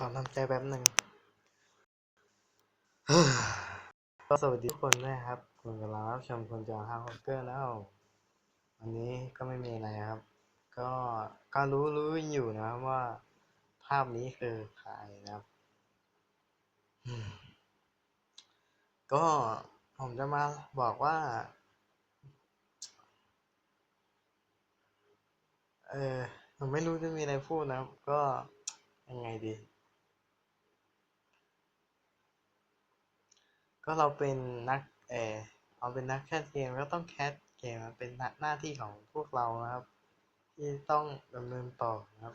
ขอทำใจแป๊บหนึ่งก็สวัสดีทุกคนด้วยครับคุณกำลังรับชมคนจอฮาร์ฮอกเกอร์แล้ววันนี้ก็ไม่มีอะไรครับ ก็ก็รู้รู้อยู่นะครับว่า ภาพนี้คือใครนะครับ ก็ผมจะมาบอกว่า เออผมไม่รู้จะมีอะไรพูดนะครับ ก็ยังไงดี ก็เราเป็นนักเออเราเป็นนักแคสเกมก็ต้องแคสเกมเป็นหน้าหน้าที่ของพวกเรานะครับ ที่ต้องดำเนินต่อนะครับ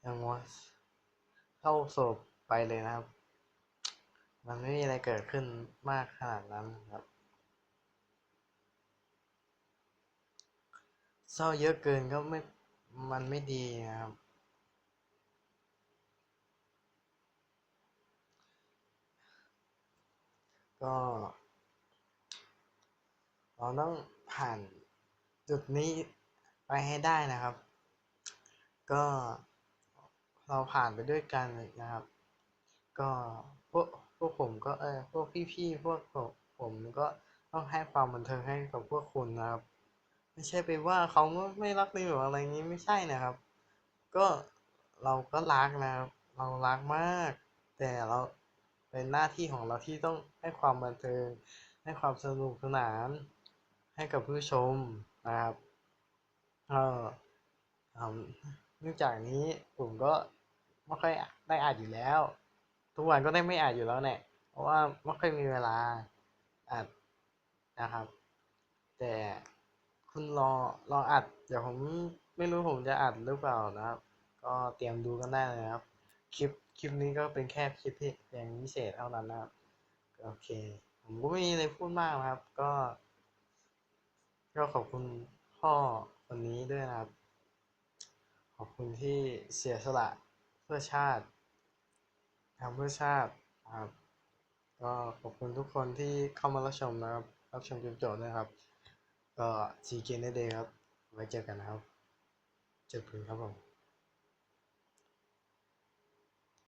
อย่างว่าเข้าโศบไปเลยนะครับ มันไม่มีอะไรเกิดขึ้นมากขนาดนั้นครับเศร้าเยอะเกินก็ไม่ มันไม่ดีนะครับ ก็ เราต้องผ่านจุดนี้ไปให้ได้นะครับ ก็เราผ่านไปด้วยกันนะครับ ก็พวกพวกผมก็เออพวกพี่ๆพวกผมก็ต้องให้ความบันเทิงให้กับพวกคุณนะครับ ไม่ใช่ไปว่าเขาไม่รักในหรืออะไรนี้ไม่ใช่นะครับ ก็เราก็รักนะครับ เรารักมาก แต่เรา เป็นหน้าที่ของเราที่ต้องให้ความบันเทิง ให้ความสนุกสนาน ให้กับผู้ชมนะครับเออเนื่องจากนี้ผมก็ไม่ค่อยได้อ่านอยู่แล้ว ทุกวันก็ได้ไม่อ่านอยู่แล้วเนี่ยเพราะว่าไม่ค่อยมีเวลาอ่านนะครับ แต่คุณรอรออัดเดี๋ยวผมไม่รู้ผมจะอัดหรือเปล่านะครับ ก็เตรียมดูกันได้เลยครับ คลิปคลิปนี้ก็เป็นแค่คลิปที่เพียงพิเศษเท่านั้นนะครับโอเค ผมก็ไม่มีอะไรพูดมากนะครับ ก็ ก็ขอบคุณพ่อคนนี้ด้วยนะครับ ขอบคุณที่เสียสละเพื่อชาติทำเพื่อชาตินะครับก็ขอบคุณทุกคนที่เข้ามารับชมนะครับ รับชมจนจบนะครับ ก็ซีเกนได้เลยครับ ไว้เจอกันนะครับ เจอกันครับผม